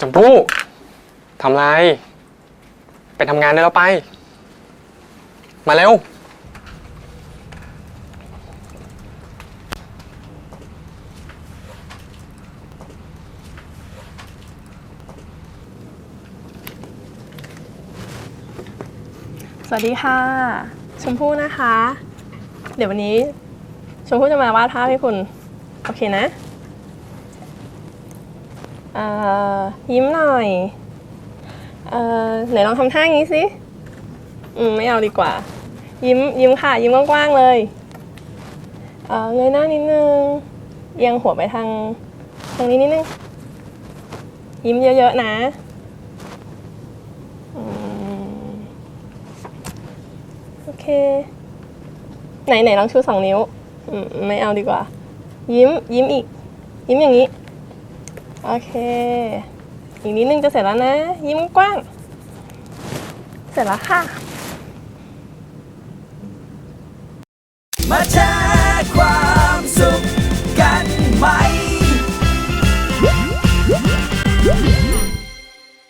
ชมพู่ทำไร ไปทำงานได้แล้วไป มาเร็ว สวัสดีค่ะ ชมพู่นะคะ เดี๋ยววันนี้ ชมพู่จะมาวาดภาพให้คุณ โอเคนะ เอ่อยิ้มหน่อยเอ่อไหนลองทำท่าอย่างนี้สิอืมไม่เอาดีกว่า ยิ้มยิ้มค่ะ ยิ้มกว้างๆเลยเอ่อเงยหน้านิดนึงเอียงหัวไปทางทางนี้นิดนึง ยิ้มเยอะๆนะอืมโอเค ไหนไหนลองชูสองนิ้วอืมไม่เอาดีกว่า ยิ้มยิ้มอีก ยิ้มอย่างนี้ โอเค อีกนิดนึงจะเสร็จแล้วนะ ยิ้มกว้าง เสร็จแล้วค่ะ มาแชร์